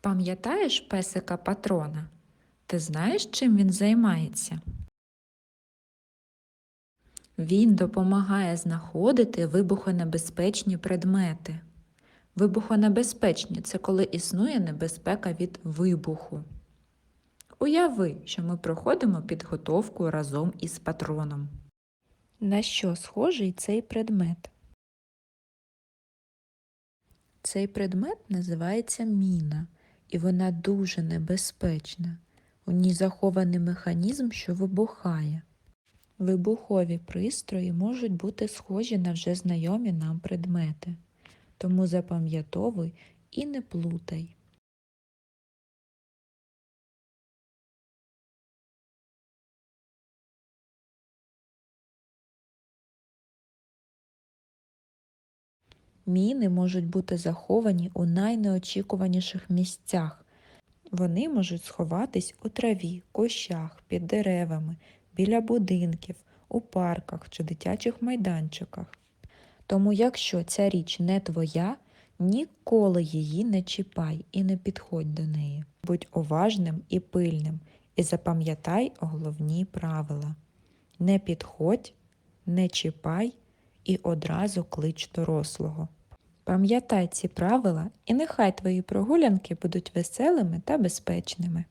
Пам'ятаєш песика патрона? Ти знаєш, чим він займається? Він допомагає знаходити вибухонебезпечні предмети. Вибухонебезпечні це коли існує небезпека від вибуху. Уяви, що ми проходимо підготовку разом із патроном. На що схожий цей предмет? Цей предмет називається міна, і вона дуже небезпечна. У ній захований механізм, що вибухає. Вибухові пристрої можуть бути схожі на вже знайомі нам предмети, тому запам'ятовуй і не плутай. Міни можуть бути заховані у найнеочікуваніших місцях. Вони можуть сховатись у траві, кущах, під деревами, біля будинків, у парках чи дитячих майданчиках. Тому, якщо ця річ не твоя, ніколи її не чіпай і не підходь до неї. Будь уважним і пильним, і запам'ятай головні правила. Не підходь, не чіпай і одразу клич дорослого. Пам'ятай ці правила, і нехай твої прогулянки будуть веселими та безпечними.